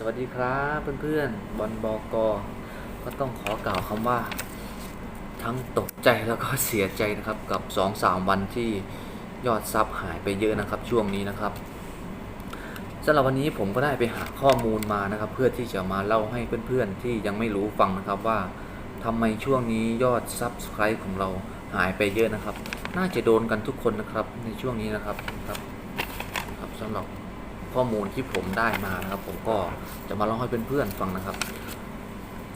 สวัสดีครับเพื่อนๆบอลบอกอก็ต้องขอกล่าวคำว่า ทั้งตกใจแล้วก็เสียใจนะครับกับ2อสามวันที่ยอดซับหายไปเยอะนะครับช่วงนี้นะครับสำหรับวันนี้ผมก็ได้ไปหาข้อมูลมานะครับ เพื่อที่จะมาเล่าให้เพื่อนๆที่ยังไม่รู้ฟังนะครับว่าทำไมช่วงนี้ยอดซับสไครต์ของเราหายไปเยอะนะครับ น่าจะโดนกันทุกคนนะครับในช่วงนี้นะครับครับครับสำหรับ ข้อมูลที่ผมได้มานะครับ ผมก็จะมาเล่าให้เพื่อนๆฟังนะครับ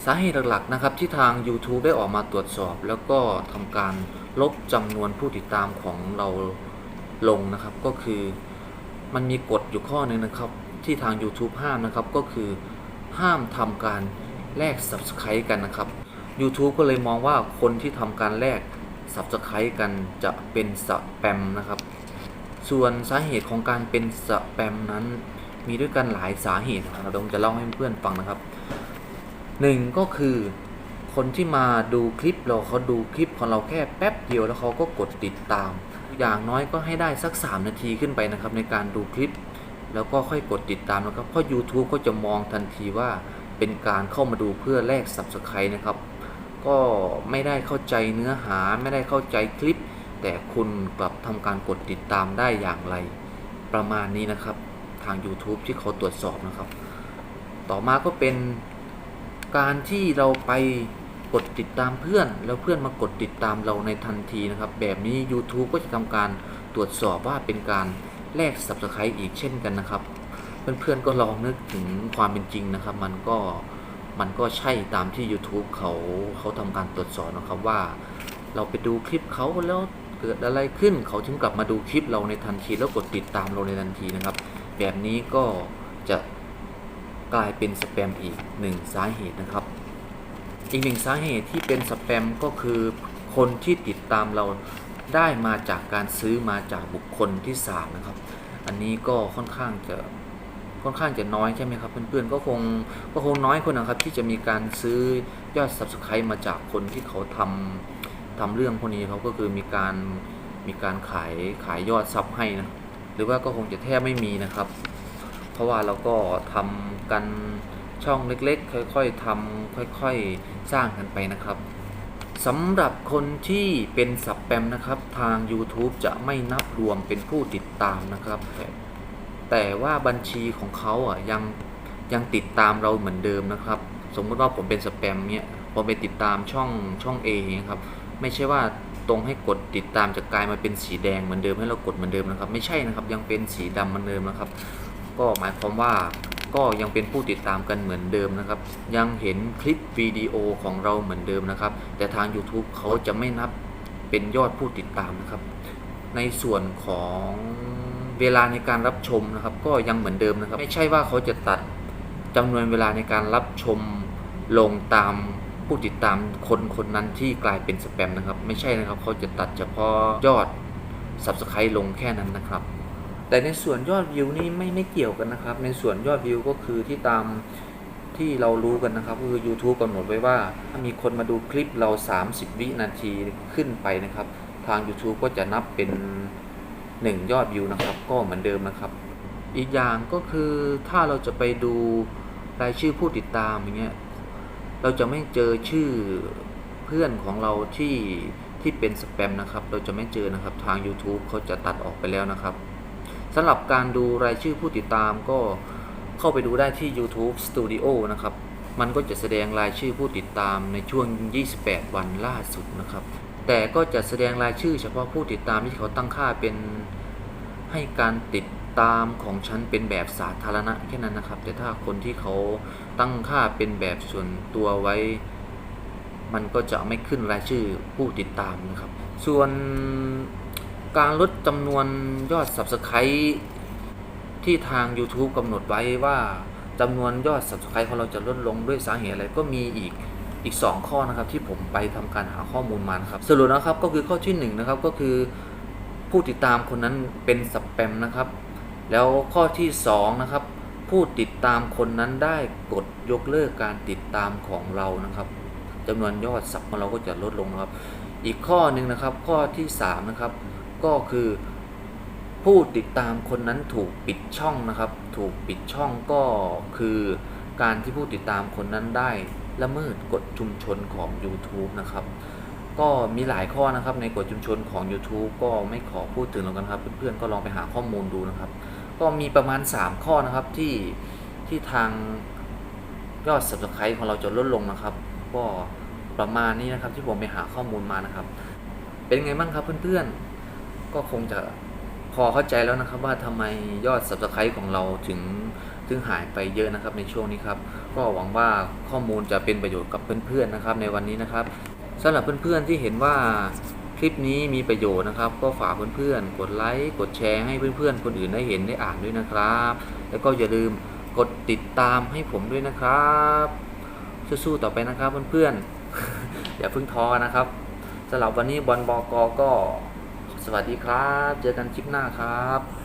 สาเหตุหลักๆนะครับที่ทาง YouTube ได้ออกมาตรวจสอบ แล้วก็ทำการลบจำนวนผู้ติดตามของเราลงนะครับก็คือมันมีกฎอยู่ข้อหนึ่งนะครับ ที่ทาง YouTube ห้ามนะครับก็คือห้ามทำการแลก Subscribe กันนะครับ YouTube ก็เลยมองว่าคนที่ทำการแลก Subscribe กันจะเป็นสแปมนะครับ ส่วนสาเหตุของการเป็นสแปมนั้น มีด้วยกันหลายสาเหตุนะครับเราจะเล่าให้เพื่อนฟังนะครับหนึ่งก็คือคนที่มาดูคลิปเราเขาดูคลิปของเราแค่แป๊บเดียวแล้วเขาก็กดติดตาม อย่างน้อยก็ให้ได้สัก 3 นาทีขึ้นไปนะครับในการดูคลิป แล้วก็ค่อยกดติดตามนะครับเพราะ YouTube ก็จะมองทันทีว่าเป็นการเข้ามาดูเพื่อแลก Subscribe นะครับ ก็ไม่ได้เข้าใจเนื้อหาไม่ได้เข้าใจคลิป แต่คุณกลับทำการกดติดตามได้อย่างไร ประมาณนี้นะครับ ทาง YouTube ที่เขาตรวจสอบนะครับ ต่อมาก็เป็นการที่เราไปกดติดตามเพื่อน แล้วเพื่อนมากดติดตามเราในทันทีนะครับ แบบนี้ YouTube ก็จะทำการตรวจสอบว่าเป็นการแลก Subscribe อีกเช่นกันนะครับ เพื่อนๆก็ลองนึกถึงความเป็นจริงนะครับ มันก็มันก็ใช่ตามที่ YouTube เขาเขาทำการตรวจสอบนะครับว่า เราไปดูคลิปเขาแล้ว เกิดอะไรขึ้น เขาถึงกลับมาดูคลิปเราในทันทีแล้วกดติดตามเราในทันทีนะครับ แบบนี้ก็จะกลายเป็นสแปมอีกหนึ่งสาเหตุนะครับ อีกหนึ่งสาเหตุที่เป็นสแปมก็คือคนที่ติดตามเราได้มาจากการซื้อมาจากบุคคลที่สามนะครับ อันนี้ก็ค่อนข้างจะค่อนข้างจะน้อยใช่ไหมครับเพื่อนๆก็คงก็คงน้อยคนนะครับที่จะมีการซื้อยอด Subscribe มาจากคนที่เขาทำ ทำเรื่องพวกนี้เขาก็คือมีการมีการขายขายยอดซับให้นะหรือว่าก็คงจะแทบไม่มีนะครับ เพราะว่าเราก็ทำกันช่องเล็กๆ ค่อยๆทำค่อยๆ สร้างกันไปนะครับสำหรับคนที่เป็นสับแปมนะครับ ทาง YouTube จะไม่นับรวมเป็นผู้ติดตามนะครับ แต่ว่าบัญชีของเขาอะยังยังติดตามเราเหมือนเดิมนะครับ สมมติว่าผมเป็นสแปมเนี่ยผมไปติดตามช่องช่อง A นะครับ ไม่ใช่ว่าตรงให้กดติดตามจะกลายมาเป็นสีแดงเหมือนเดิมให้เรากดเหมือนเดิมนะครับ ไม่ใช่นะครับยังเป็นสีดำเหมือนเดิมนะครับ ก็หมายความว่าก็ยังเป็นผู้ติดตามกันเหมือนเดิมนะครับ ยังเห็นคลิปวิดีโอของเราเหมือนเดิมนะครับ แต่ทาง YouTube เขาจะไม่นับเป็นยอดผู้ติดตามนะครับ ในส่วนของเวลาในการรับชมนะครับ ก็ยังเหมือนเดิมนะครับ ไม่ใช่ว่าเขาจะตัดจำนวนเวลาในการรับชมลงตาม ผู้ติดตามคนคนนั้นที่กลายเป็นสแปมนะครับ ไม่ใช่นะครับเขาจะตัดเฉพาะยอด Subscribe ลงแค่นั้นนะครับ แต่ในส่วนยอดวิวนี่ไม่ไม่เกี่ยวกันนะครับ ในส่วนยอดวิวก็คือที่ตามที่เรารู้กันนะครับก็คือ YouTube กำหนดไว้ว่า ถ้ามีคนมาดูคลิปเรา 30 วินาทีขึ้นไปนะครับ ทาง YouTube ก็จะนับเป็น 1 ยอดวิวนะครับ ก็เหมือนเดิมนะครับ อีกอย่างก็คือถ้าเราจะไปดูรายชื่อผู้ติดตามอย่างเงี้ย เราจะไม่เจอชื่อเพื่อนของเราที่ที่เป็นสแปมนะครับ เราจะไม่เจอนะครับทาง YouTube เขาจะตัดออกไปแล้วนะครับสำหรับการดูรายชื่อผู้ติดตามก็เข้าไปดูได้ที่ YouTube Studio นะครับ มันก็จะแสดงรายชื่อผู้ติดตามในช่วง 28 วันล่าสุดนะครับ แต่ก็จะแสดงรายชื่อเฉพาะผู้ติดตามที่เขาตั้งค่าเป็นให้การติด ตามของฉันเป็นแบบสาธารณะแค่นั้นนะครับ แต่ถ้าคนที่เขาตั้งค่าเป็นแบบส่วนตัวไว้ มันก็จะไม่ขึ้นรายชื่อผู้ติดตามนะครับ ส่วนการลดจำนวนยอด Subscribe ที่ทาง YouTube กำหนดไว้ว่าจำนวนยอด Subscribe ของเราจะลดลงด้วยสาเหตุอะไรก็มีอีกอีก 2 ข้อนะครับที่ผมไปทำการหาข้อมูลมานะครับ สรุปนะครับก็คือข้อที่1นะครับก็คือผู้ติดตามคนนั้นเป็นสแปมนะครับ แล้วข้อที่ 2 นะครับ ผู้ติดตามคนนั้นได้กดยกเลิกการติดตามของเรานะครับจำนวนยอดสับของเราก็จะลดลงนะครับ อีกข้อหนึ่งนะครับ ข้อที่ 3 นะครับ ก็คือ ผู้ติดตามคนนั้นถูกปิดช่องนะครับ ถูกปิดช่องก็คือการที่ผู้ติดตามคนนั้นได้ละเมิดกฎชุมชนของ YouTube นะครับ ก็มีหลายข้อนะครับในกฎชุมชนของ YouTube ก็ไม่ขอพูดถึงแล้วกันครับ เพื่อนๆก็ลองไปหาข้อมูลดูนะครับ ก็มีประมาณ 3 ข้อนะครับที่ที่ทางยอด subscribe ของเราจะลดลงนะครับ ก็ประมาณนี้นะครับที่ผมไปหาข้อมูลมานะครับ เป็นไงบ้างครับเพื่อนๆ ก็คงจะพอเข้าใจแล้วนะครับว่าทำไมยอด subscribe ของเราถึงถึงหายไปเยอะนะครับในช่วงนี้ครับ ก็หวังว่าข้อมูลจะเป็นประโยชน์กับเพื่อนๆนะครับในวันนี้นะครับสำหรับเพื่อนๆที่เห็นว่า ลิปนี้มีประโยชน์นะครับ ก็ฝากเพื่อนๆ กดไลค์ กดแชร์ให้เพื่อนๆ คนอื่นได้เห็นได้อ่านด้วยนะครับ แล้วก็อย่าลืมกดติดตามให้ผมด้วยนะครับสู้ๆต่อไปนะครับเพื่อนๆ อย่าเพิ่งท้อนะครับสำหรับวันนี้บอลบอกก็สวัสดีครับ เจอกันคลิปหน้าครับ